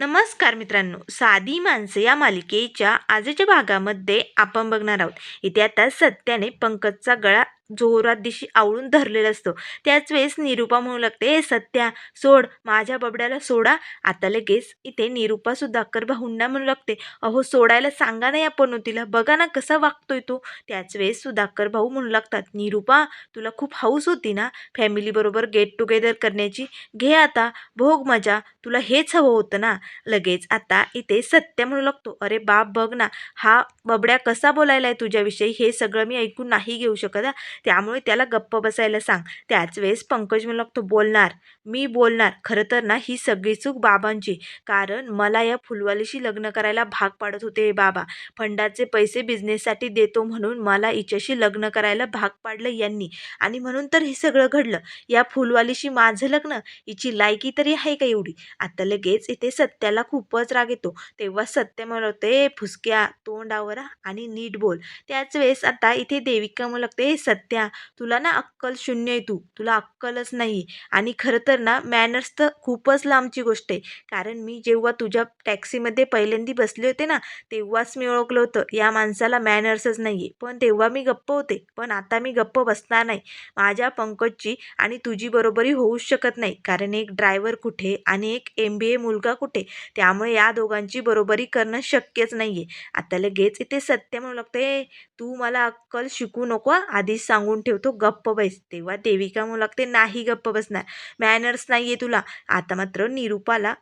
नमस्कार मित्रांनो साधी माणसं या मालिकेच्या आजच्या भागामध्ये आपण बघणार आहोत. इथे आता सत्याने पंकजचा गळा जोरात दिशी आवळून धरलेला असतो. त्याच वेळेस निरूपा म्हणू लागते ए सत्या सोड माझ्या बबड्याला सोडा. आता लगेच इथे निरूपा सुधाकर भाऊंना म्हणू लागते अहो सोडायला सांगा नाही आपण हो तिला बघा ना कसा वागतोय तो. त्याच वेळेस सुधाकर भाऊ म्हणू लागतात निरूपा तुला खूप हौस होती ना फॅमिलीबरोबर गेट टुगेदर करण्याची? घे आता भोग मजा तुला हेच हवं होतं ना? लगेच आता इथे सत्य म्हणू लागतो अरे बाप बघ ना हा बबड्या कसा बोलायला आहे तुझ्याविषयी? हे सगळं मी ऐकून नाही घेऊ शकत त्यामुळे त्याला गप्प बसायला सांग. त्याच वेळेस पंकज म्हणू लागतो बोलणार. मी बोलणार. खरं तर ना ही सगळी चूक बाबांची. कारण मला या फुलवालीशी लग्न करायला भाग पाडत होते हे बाबा. फंडाचे पैसे बिझनेससाठी देतो म्हणून मला हिच्याशी लग्न करायला भाग पाडलं यांनी. आणि म्हणून तर हे सगळं घडलं. या फुलवालीशी माझं लग्न हिची लायकी तरी आहे का एवढी? आता लगेच इथे सत्याला खूपच राग येतो. तेव्हा सत्य म्हणते फुसक्या तोंडावर आणि नीट बोल. त्याच वेळेस आता इथे देविका म्हणू लागते सत्या तुला ना अक्कल शून्य आहे तू. तुला अक्कलच नाही. आणि खरं तर ना मॅनर्स तर खूपच लांबची गोष्ट आहे. कारण मी जेव्हा तुझ्या टॅक्सीमध्ये पहिल्यांदा बसले होते ना तेव्हाच मी ओळखलं होतं. या माणसाला मॅनर्सच नाही आहे पण तेव्हा मी गप्प होते. पण आता मी गप्प बसणार नाही. माझ्या पंकजची आणि तुझी बरोबरी होऊच शकत नाही. कारण एक ड्रायव्हर कुठे आणि एक एम बी ए मुलगा कुठे? त्यामुळे या दोघांची बरोबरी करणं शक्यच नाही आहे आता लगेच इथे सत्य म्हणू लागते तू मला अक्कल शिकू नको आधीच सांगून ठेवतो गप्प बस. तेव्हा देविका म्हणू लागते नाही गप्प बसणार. मॅन मॅनर्स नाही आहे तुला. आता मात्र निरूपाला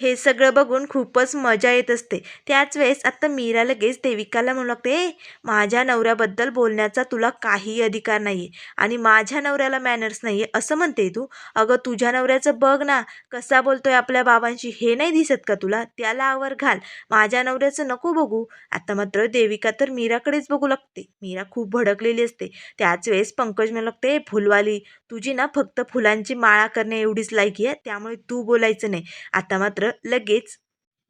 हे सगळं बघून खूपच मजा येत असते. त्याच वेळेस आत्ता मीरा लगेच देविकाला म्हणू लागते "ए, माझ्या नवऱ्याबद्दल बोलण्याचा तुला काही अधिकार नाही आहे आणि माझ्या नवऱ्याला मॅनर्स नाही आहे असं म्हणते तू? अगं तुझ्या नवऱ्याचं बघ ना कसा बोलतोय आपल्या बाबांशी हे नाही दिसत का तुला? त्याला आवर घाल. माझ्या नवऱ्याचं नको बघू. आता मात्र देविका तर मीराकडेच बघू लागते. मीरा खूप भडकलेली असते. त्याच वेळेस पंकज म्हणू लागते "ए, फुलवाली तुझी ना फक्त फुलांची माळा करणे एवढीच लायकी आहे त्यामुळे तू बोलायचं नाही. आता मात्र लगेच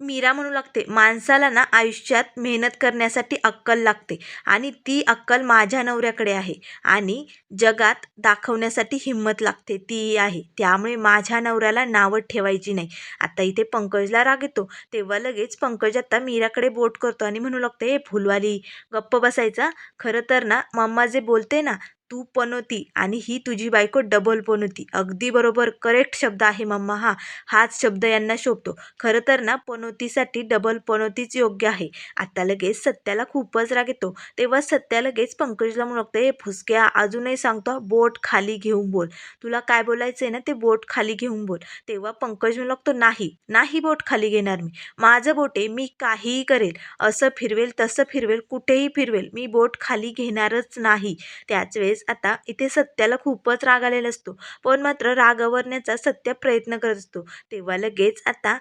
मीरा म्हणू लागते माणसाला ना आयुष्यात मेहनत करण्यासाठी अक्कल लागते आणि ती अक्कल माझ्या नवऱ्याकडे आहे आणि जगात दाखवण्यासाठी हिंमत लागते ती आहे. त्यामुळे माझ्या नवऱ्याला नावं ठेवायची नाही. आता इथे पंकजला राग येतो तेव्हा लगेच पंकज आता मीराकडे बोट करतो आणि म्हणू लागते हे फुलवाली गप्प बसायचा? खरं तर ना मम्मा जे बोलते ना तू पनोती आणि ही तुझी बायको डबल पनोती. अगदी बरोबर करेक्ट शब्द आहे मम्मा हा. हाच शब्द यांना शोभतो. खरं तर ना पनोतीसाठी डबल पनोतीच योग्य आहे. आता लगेच सत्याला खूपच राग येतो. तेव्हा सत्या लगेच पंकजला म्हणू हे फुसक्या अजूनही सांगतो बोट खाली घेऊन बोल. तुला काय बोलायचं आहे ना ते बोट खाली घेऊन बोल. तेव्हा पंकज म्हणू नाही नाही बोट खाली घेणार मी. माझं बोट आहे मी काहीही करेल. असं फिरवेल तसं फिरवेल कुठेही फिरवेल मी बोट खाली घेणारच नाही. त्याच वेळेस आता इथे सत्याला खूपच राग आलेला असतो. पण मात्र राग आवरण्याचा सत्य प्रयत्न करत असतो. तेव्हा लगेच आता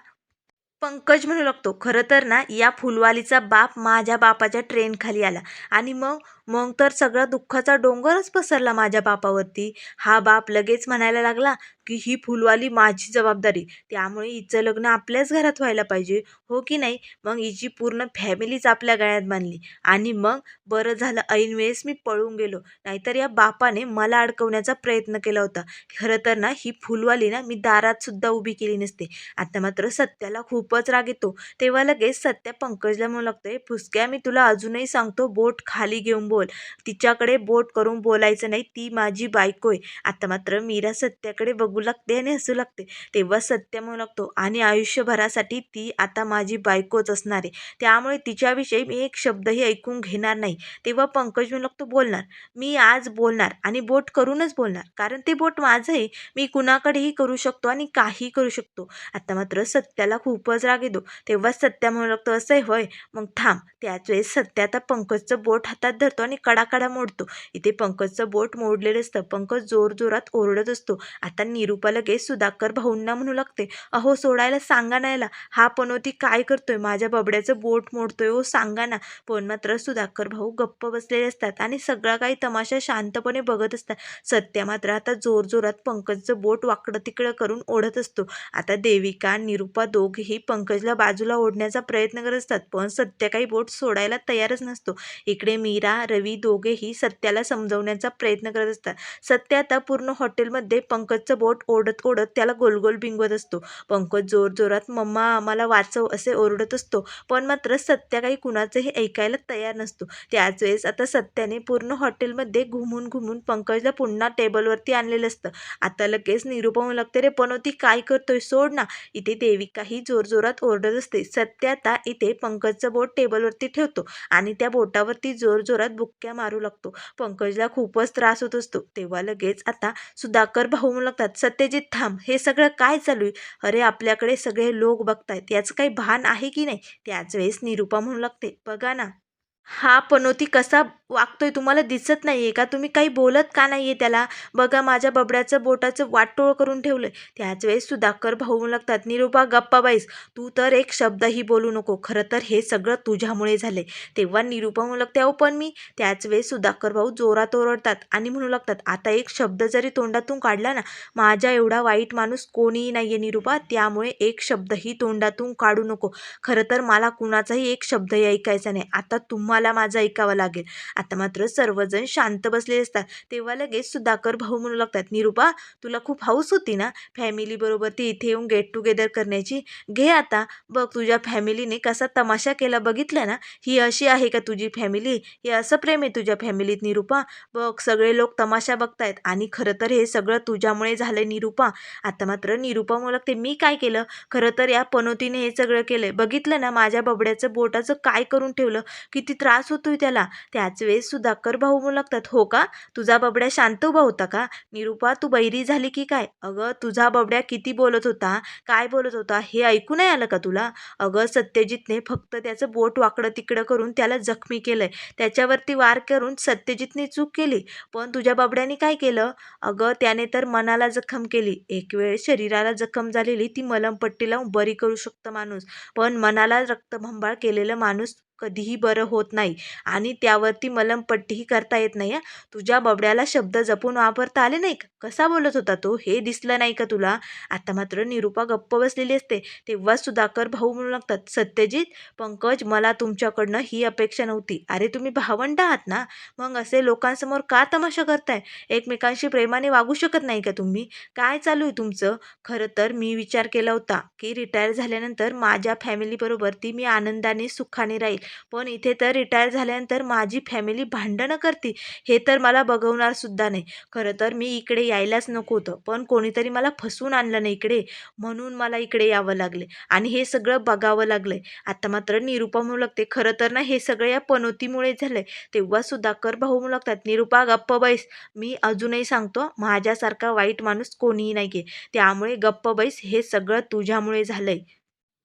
पंकज म्हणू लागतो खरं तर ना या फुलवालीचा बाप माझ्या बापाच्या ट्रेनखाली आला. आणि मग मग तर सगळा दुःखाचा डोंगरच पसरला माझ्या बापावरती. हा बाप लगेच म्हणायला लागला की ही फुलवाली माझी जबाबदारी. त्यामुळे हिचं लग्न आपल्याच घरात व्हायला पाहिजे. हो की नाही? मग हिची पूर्ण फॅमिलीच आपल्या गळ्यात बांधली. आणि मग बरं झालं ऐन वेळेस मी पळून गेलो. नाहीतर या बापाने मला अडकवण्याचा प्रयत्न केला होता. खरं तर ना ही फुलवाली ना मी दारात सुद्धा उभी केली नसते. आता मात्र सत्याला खूपच राग येतो. तेव्हा लगेच सत्या पंकजला म्हणू लागतोय फुसक्या मी तुला अजूनही सांगतो बोट खाली घेऊन बोल. तिच्याकडे बोट करून बोलायचं नाही ती माझी बायको आहे. आता मात्र मीरा सत्याकडे बघू लागते आणि हसू लागते. तेव्हा सत्य म्हणू लागतो आणि आयुष्यभरासाठी ती आता माझी बायकोच असणार आहे. त्यामुळे तिच्याविषयी मी एक शब्दही ऐकून घेणार नाही. तेव्हा पंकज म्हणू लागतो बोलणार. मी आज बोलणार आणि बोट करूनच बोलणार. कारण ते बोट माझं आहे. मी कुणाकडेही करू शकतो आणि काही करू शकतो. आता मात्र सत्याला खूपच राग येतो. तेव्हा सत्या म्हणू लागतो असं होय. मग थांब. त्याच वेळेस सत्या आता पंकजचं बोट हातात धरतो आणि कडाकडा मोडतो. इथे पंकजचं बोट मोडलेलं असतं. पंकज जोरजोरात ओरडत असतो. आता निरूपा लगेच सुधाकर भाऊंना म्हणू लागते. अहो सोडायला सांगा नायला हा पनोती काय करतोय? माझ्या बबड्याचं बोट मोडतोय ओ सांगा ना. पण मात्र सुधाकर भाऊ गप्प बसलेले असतात आणि सगळा काही तमाशा शांतपणे बघत असतात. सत्या मात्र आता जोरजोरात पंकजचं बोट वाकडं तिकडं करून ओढत असतो. आता देविका निरूपा दोघेही पंकजला बाजूला ओढण्याचा प्रयत्न करत असतात. पण सत्या काही बोट सोडायला तयारच नसतो. इकडे मीरा रवी दोघेही सत्याला समजवण्याचा प्रयत्न करत असतात. सत्य आता पूर्ण हॉटेलमध्ये पंकजचं बोट ओढत ओढत त्याला गोलगोल भिंगवत असतो. पंकज जोरजोरात मम्मा आम्हाला वाचव असे ओरडत असतो. पण मात्र सत्या काही कुणाचंही ऐकायला तयार नसतो. त्याच वेळेस आता सत्याने पूर्ण हॉटेलमध्ये घुमून घुमून पंकजला पुन्हा टेबलवरती आणलेलं असतं. आता लगेच निरूपा म्हणू लागते रे पनोती काय करतोय? सोड ना. इथे देविकाही जोरजोरात ओरडत असते. सत्य आता इथे पंकजचं बोट टेबलवरती ठेवतो आणि त्या बोटावरती जोरजोरात बुक्क्या मारू लागतो. पंकजला खूपच त्रास होत असतो. तेव्हा लगेच आता सुधाकर भाऊ म्हणू लागतात सत्यजित थांब हे सगळं काय चालू आहे? अरे आपल्याकडे सगळे लोक बघतायत याचं काही भान आहे की नाही? त्याच वेळेस निरूपा म्हणू लागते बघा ना हा पनोती कसा वागतोय तुम्हाला दिसत नाही आहे का? तुम्ही काही बोलत का नाही आहे त्याला? बघा माझ्या बबड्याचं बोटाचं वाटोळ करून ठेवलं आहे त्याच वेळेस सुधाकर भाऊ लागतात निरूपा गप्पा बाईस तू तर एक शब्दही बोलू नको. खरं तर हे सगळं तुझ्यामुळे झाले तेव्हा निरूपा म्हणू लागते अहो पण मी त्याच वेळेस सुधाकर भाऊ जोरात ओरडतात आणि म्हणू लागतात आता एक शब्द जरी तोंडातून काढला ना माझ्या एवढा वाईट माणूस कोणीही नाही आहे निरूपा त्यामुळे एक शब्दही तोंडातून काढू नको. खरं तर मला कुणाचाही एक शब्दही ऐकायचा नाही. आता तुम्हाला माझं ऐकावं लागेल. आता मात्र सर्वजण शांत बसले असतात. तेव्हा लगेच सुधाकर भाऊ म्हणू लागतात निरूपा तुला खूप हौस होती ना? फॅमिलीबरोबर ती इथे येऊन गेट टुगेदर करण्याची? घे आता. बघ तुझ्या फॅमिलीने कसा तमाशा केला बघितला ना? ही अशी आहे का तुझी फॅमिली हे असं प्रेम आहे तुझ्या फॅमिलीत निरूपा. बघ सगळे लोक तमाशा बघतायत आणि खरं तर हे सगळं तुझ्यामुळे झालं निरूपा. आता मात्र निरूपा म्हणू लागते मी काय केलं? खरं तर या पनोतीने हे सगळं केलं बघितलं ना माझ्या बबड्याचं बोटाचं काय करून ठेवलं? किती त्रास होतोय त्याला. त्याच वेळेस सुधाकर भाऊ म्हणू लागतात हो का? तुझा बबड्या शांत उभा होता का? निरूपा तू बैरी झाली की काय? अगं तुझा बबड्या किती बोलत होता? काय बोलत होता? हे ऐकू नाही आलं का तुला? अगं सत्यजितने फक्त त्याचं बोट वाकडं तिकडं करून त्याला जखमी केलंय. त्याच्यावरती वार करून सत्यजितने चूक केली. पण तुझ्या बबड्याने काय केलं? अगं त्याने तर मनाला जखम केली. एक वेळ शरीराला जखम झालेली ती मलमपट्टी लावून बरी करू शकतं माणूस. पण मनाला रक्तभंबाळ केलेलं माणूस कधीही बरं होत नाही आणि त्यावरती मलमपट्टीही करता येत नाही तुझ्या बबड्याला शब्द जपून वापरता आले नाही का? कसा बोलत होता तो? हे दिसलं नाही का तुला? आता मात्र निरूपा गप्प बसलेली असते. तेव्हा सुधाकर भाऊ म्हणू लागतात सत्यजित पंकज मला तुमच्याकडनं ही अपेक्षा नव्हती. अरे तुम्ही भावंड आहात ना? मग असे लोकांसमोर का तमाशा करताय? एकमेकांशी प्रेमाने वागू शकत नाही का तुम्ही? काय चालू आहे तुमचं? खरं तर मी विचार केला होता की रिटायर झाल्यानंतर माझ्या फॅमिलीबरोबर ती मी आनंदाने सुखाने राहील. पण इथे तर रिटायर झाल्यानंतर माझी फॅमिली भांडणं करते हे तर मला बघवणार सुद्धा नाही. खरं तर मी इकडे यायलाच नको होतं पण कोणीतरी मला फसवून आणलं नाही इकडे म्हणून मला इकडे यावं लागले आणि हे सगळं बघावं लागलंय आता मात्र निरूपा म्हणू लागते खरं तर ना हे सगळं या पनोतीमुळे झालंय. तेव्हा सुधाकर भाऊ म्हणू लागतात निरूपा गप्प बैस. मी अजूनही सांगतो माझ्यासारखा वाईट माणूस कोणीही नाही आहे त्यामुळे गप्प बैस हे सगळं तुझ्यामुळे झालंय.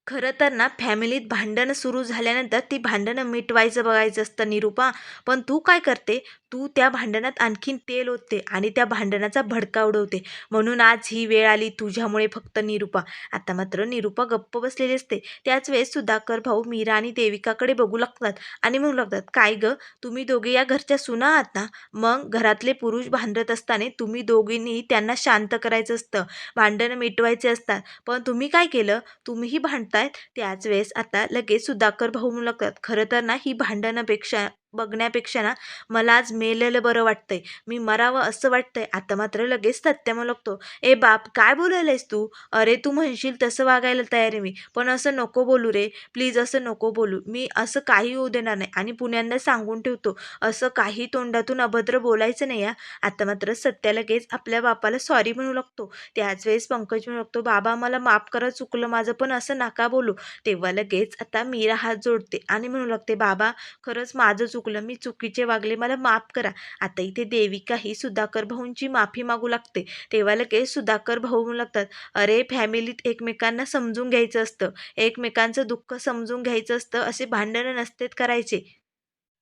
खरं तर ना फॅमिलीत भांडणं सुरू झाल्यानंतर ती भांडणं मिटवायचं बघायचं असतं निरूपा. पण तू काय करते? तू त्या भांडणात आणखीन तेल ओतते आणि त्या भांडणाचा भडका उडवते. म्हणून आज ही वेळ आली तुझ्यामुळे फक्त निरूपा. आता मात्र निरूपा गप्प बसलेली असते. त्याच वेळेस सुधाकर भाऊ मीरा आणि देविकाकडे बघू लागतात आणि म्हणू लागतात काय ग? तुम्ही दोघे या घरच्या सुना आहात ना? मग घरातले पुरुष भांडत असताना तुम्ही दोघींनी त्यांना शांत करायचं असतं. भांडणं मिटवायचे असतात. पण तुम्ही काय केलं? तुम्हीही भांड म्हणतायत त्याच वेळेस आता लगेच सुधाकर भाऊ मुलाखत. लागतात खरं तर ना ही भांडणापेक्षा बघण्यापेक्षा ना मला आज मेलेलं बरं वाटतंय. मी मरावं असं वाटतंय. आता मात्र लगेच सत्य लागतो ए बाप काय बोलायलायस तू? अरे तू म्हणशील तसं वागायला तयार आहे मी. पण असं नको बोलू रे. प्लीज असं नको बोलू. मी असं काही होऊ देणार नाही आणि पुण्यांदा सांगून ठेवतो. असं काही तोंडातून अभद्र बोलायचं नाही या आता मात्र सत्या लगेच आपल्या बापाला सॉरी म्हणू लागतो. त्याच वेळेस पंकज म्हणू लागतो बाबा मला माफ करा चुकलं माझं पण असं नका बोलू. तेव्हा लगेच आता मीरा हात जोडते आणि म्हणू लागते बाबा खरंच माझं चुकलं मी चुकीचे वागले मला माफ करा. आता इथे देविका ही सुधाकर भाऊंची माफी मागू लागते. तेव्हा लगेच सुधाकर भाऊ लागतात अरे फॅमिलीत एकमेकांना समजून घ्यायचं असतं. एकमेकांचं दुःख समजून घ्यायचं असतं. असे भांडणं नसतेत करायचे.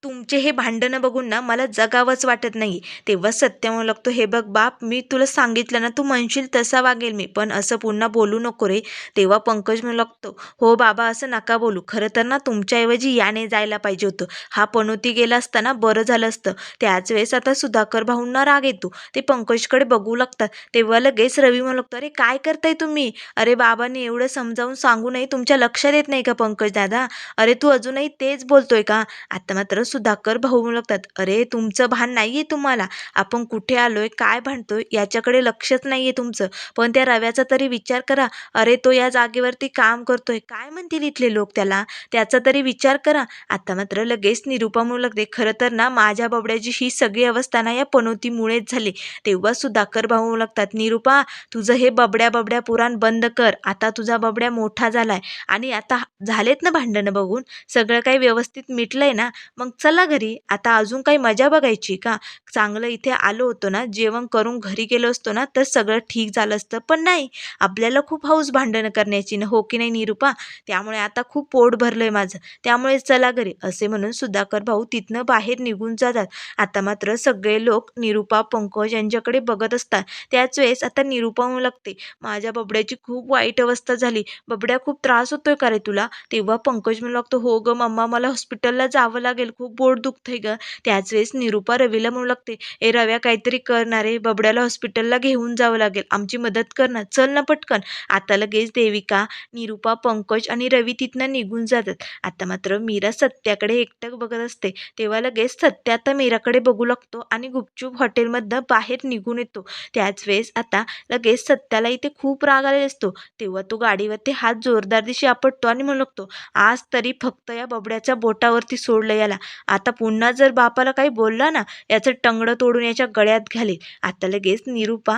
तुमचे हे भांडणं बघून ना मला जगावंच वाटत नाही. तेव्हा सत्य म्हणू लागतो हे बघ बाप मी तुला सांगितलं ना तू म्हणशील तसा वागेल मी पण असं पुन्हा बोलू नको रे. तेव्हा पंकज म्हणू लागतो हो बाबा असं नका बोलू. खरं तर ना तुमच्याऐवजी याने जायला पाहिजे होतं. हा पनोती गेला असताना बरं झालं असतं. त्याच वेळेस आता सुधाकर भाऊंना राग येतो. ते पंकजकडे बघू लागतात. तेव्हा लगेच रवी म्हणू लागतो अरे काय करताय तुम्ही? अरे बाबांनी एवढं समजावून सांगूनही तुमच्या लक्षात येत नाही का पंकज दादा? अरे तू अजूनही तेच बोलतोय का? आता मात्र सुधाकर भाऊ लागतात अरे तुमचं भान नाही आहे तुम्हाला? आपण कुठे आलोय? काय भांडतोय? याच्याकडे लक्षच नाही आहे तुमचं. पण त्या रव्याचा तरी विचार करा. अरे तो या जागेवरती काम करतोय. काय म्हणतील इथले लोक त्याला? त्याचा तरी विचार करा. आता मात्र लगेच निरुपा म्हणू लागते खरं तर ना माझ्या बबड्याची ही सगळी अवस्था ना या पनोतीमुळेच झाली. तेव्हा सुधाकर भाऊ लागतात निरुपा तुझं हे बबड्या बबड्या पुराण बंद कर. आता तुझा बबड्या मोठा झालाय. आणि आता झालेत ना भांडणं बघून? सगळं काही व्यवस्थित मिटलंय ना? मग चला घरी. आता अजून काही मजा बघायची का? चांगलं इथे आलो होतो ना जेवण करून घरी गेलो असतो ना तर सगळं ठीक झालं असतं. पण नाही आपल्याला खूप हौस भांडणं करण्याची ना हो की नाही निरुपा? त्यामुळे आता खूप पोट भरलं आहे माझं. त्यामुळे चला घरी. असे म्हणून सुधाकर भाऊ तिथनं बाहेर निघून जातात. आता मात्र सगळे लोक निरुपा पंकज यांच्याकडे बघत असतात. त्याच वेळेस आता निरुपा म्हणू लागते. माझ्या बबड्याची खूप वाईट अवस्था झाली. बबड्या खूप त्रास होतोय का रे तुला? तेव्हा पंकज म्हणू लागतो हो ग मम्मा मला हॉस्पिटलला जावं लागेल. खूप खूप पोट दुखतंय ग. त्याच वेळेस निरुपा रवीला म्हणू लागते ए रव्या काहीतरी करणारे बबड्याला हॉस्पिटलला घेऊन जावं लागेल. आमची मदत कर ना. चल ना पटकन. आता लगेच देविका निरुपा पंकज आणि रवी तिथनं निघून जातात. आता मात्र मीरा सत्याकडे एकटक बघत असते. तेव्हा लगेच सत्या आता मीराकडे बघू लागतो आणि गुपचूप हॉटेलमधनं बाहेर निघून येतो. त्याच वेळेस आता लगेच सत्याला इथे खूप राग आलेला असतो. तेव्हा तो गाडीवरती हात जोरदार दिशी आपटतो आणि म्हणू लागतो आज तरी फक्त या बबड्याच्या बोटावरती सोडलं याला. आता पुन्हा जर बापाला काही बोलला ना याचं टंगडं तोडून याच्या गळ्यात घाले आता लगेच निरुपा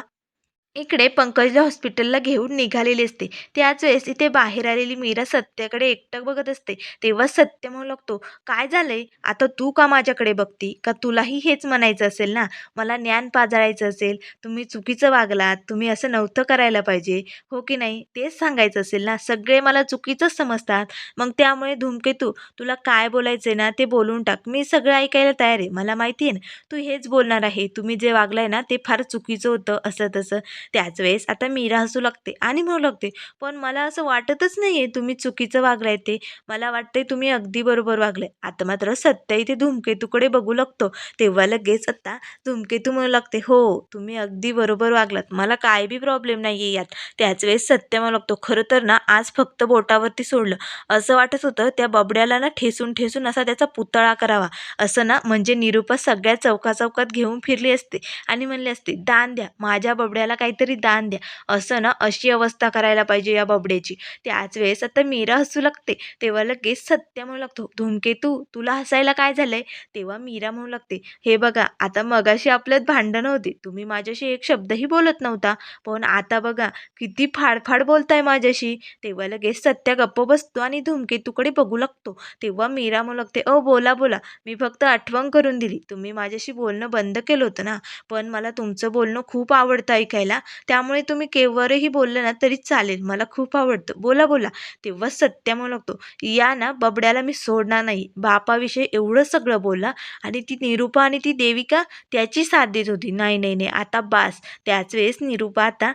इकडे पंकजला हॉस्पिटलला घेऊन निघालेली असते. त्याच वेळेस इथे बाहेर आलेली मीरा सत्याकडे एकटक बघत असते. तेव्हा सत्य म्हणू लागतो काय झालंय? आता तू का माझ्याकडे बघती? का तुलाही हेच म्हणायचं असेल ना? मला ज्ञान पाजळायचं असेल? तुम्ही चुकीचं वागलात. तुम्ही असं नव्हतं करायला पाहिजे. हो की नाही? तेच सांगायचं असेल ना? सगळे मला चुकीचंच समजतात. मग त्यामुळे धूमकेतू तुला काय बोलायचंय ना ते बोलून टाक. मी सगळं ऐकायला तयार आहे. मला माहिती आहे ना तू हेच बोलणार आहे. तुम्ही जे वागलाय ना ते फार चुकीचं होतं असं तसं. त्याच वेळेस आता मीरा हसू लागते आणि म्हणू लागते पण मला असं वाटतच नाही आहे तुम्ही चुकीचं वागलाय ते. मला वाटतंय तुम्ही अगदी बरोबर वागलाय. आता मात्र सत्य इथे धूमकेतूकडे बघू लागतो. तेव्हा लगेच आता धूमकेतू म्हणू लागते हो तुम्ही अगदी बरोबर वागलात. मला काय बी प्रॉब्लेम नाही आहे यात. त्याच वेळेस सत्य म्हणू लागतो खरं तर ना आज फक्त बोटावरती सोडलं. असं वाटत होतं त्या बबड्याला ना ठेसून ठेसून असा त्याचा पुतळा करावा. असं ना म्हणजे निरुपा सगळ्या चौका चौकात घेऊन फिरली असते आणि म्हणले असते दान द्या माझ्या बबड्याला काही काहीतरी दान द्या. असं ना अशी अवस्था करायला पाहिजे या बबड्याची त्याच वेळेस आता मीरा हसू लागते. तेव्हा लगेच सत्य म्हणू लागतो धूमकेतू तुला हसायला काय झालंय? तेव्हा मीरा म्हणू लागते हे बघा आता मगाशी आपल्यात भांडणं होती. तुम्ही माझ्याशी एक शब्दही बोलत नव्हता. पण आता बघा किती फाडफाड बोलताय माझ्याशी. तेव्हा लगेच सत्य गप्प बसतो आणि धूमकेतूकडे बघू लागतो. तेव्हा मीरा म्हणू लागते अ बोला बोला. मी फक्त आठवण करून दिली. तुम्ही माझ्याशी बोलणं बंद केलं होतं ना. पण मला तुमचं बोलणं खूप आवडतं ऐकायला. त्यामुळे तुम्ही केव्हाही बोललं ना तरी चालेल. मला खूप आवडतं. बोला बोला. तेव्हा सत्य म्हणू लागतो या ना बबड्याला मी सोडणार नाही. बापाविषयी एवढं सगळं बोलला आणि ती निरुपा आणि ती देविका त्याची साथ देत होती. नाही नाही नाही. आता बास. त्याच वेळेस निरुपा आता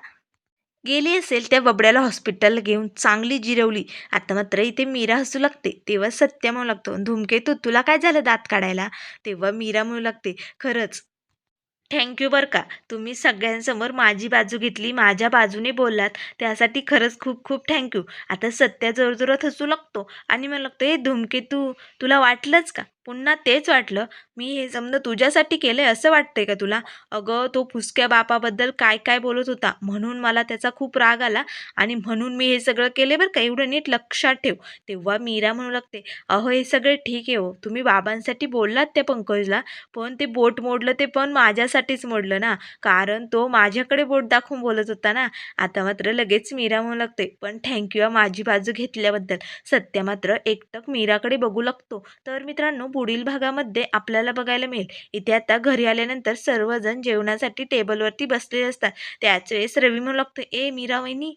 गेली असेल त्या बबड्याला हॉस्पिटलला घेऊन. चांगली जिरवली. आता मात्र इथे मीरा हसू लागते. तेव्हा सत्य म्हणू लागतो धुमकेतू तुला काय झालं दात काढायला? तेव्हा मीरा म्हणू लागते खरंच थँक्यू बरं का. तुम्ही सगळ्यांसमोर माझी बाजू घेतली माझ्या बाजूने बोललात त्यासाठी खरंच खूप खूप थँक्यू आता सत्या जोरजोरात हसू लागतो आणि मला लागतो ए धूमकेतू तुला वाटलंच का? पुन्हा तेच वाटलं. मी हे समजा तुझ्यासाठी केलं आहे असं वाटतंय का तुला? अगं तो फुसक्या बापाबद्दल काय काय बोलत होता? म्हणून मला त्याचा खूप राग आला आणि म्हणून मी हे सगळं केले बरं का. एवढं नीट लक्षात ठेव. तेव्हा मीरा म्हणू लागते अहो हे सगळे ठीक आहे हो. तुम्ही बाबांसाठी बोललात त्या पंकजला पण ते बोट मोडलं ते पण माझ्यासाठीच मोडलं ना. कारण तो माझ्याकडे बोट दाखवून बोलत होता ना. आता मात्र लगेच मीरा म्हणू लागते पण थँक्यू माझी बाजू घेतल्याबद्दल. सत्य मात्र एकटक मीराकडे बघू लागतो. तर मित्रांनो पुढील भागामध्ये आपल्याला बघायला मिळेल. इथे आता घरी आल्यानंतर सर्वजण जेवणासाठी टेबलवरती बसलेले असतात. त्याच वेळेस रवी म्हणू लागतो ए मीरा वहिनी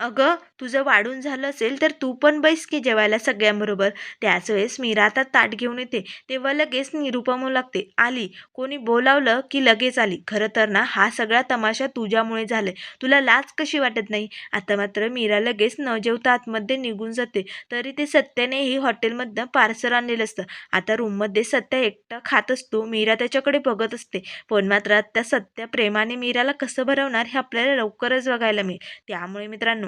अगं तुझं वाढून झालं असेल तर तू पण बैस की जेवायला सगळ्यांबरोबर. त्याच वेळेस मीरा आता ताट घेऊन येते. तेव्हा लगेच निरुपमू लागते. आली. कोणी बोलावलं की लगेच आली. खरं तर ना हा सगळा तमाशा तुझ्यामुळे झालाय. तुला लाज कशी वाटत नाही? आता मात्र मीरा लगेच न जेवता आतमध्ये निघून जाते. तरी ते सत्याने ही हॉटेलमधनं पार्सल आणलेलं असतं. आता रूममध्ये सत्या एकटा खात असतो. मीरा त्याच्याकडे बघत असते. पण मात्र आता सत्या प्रेमाने मीराला कसं भरवणार हे आपल्याला लवकरच बघायला मिळेल. त्यामुळे मित्रांनो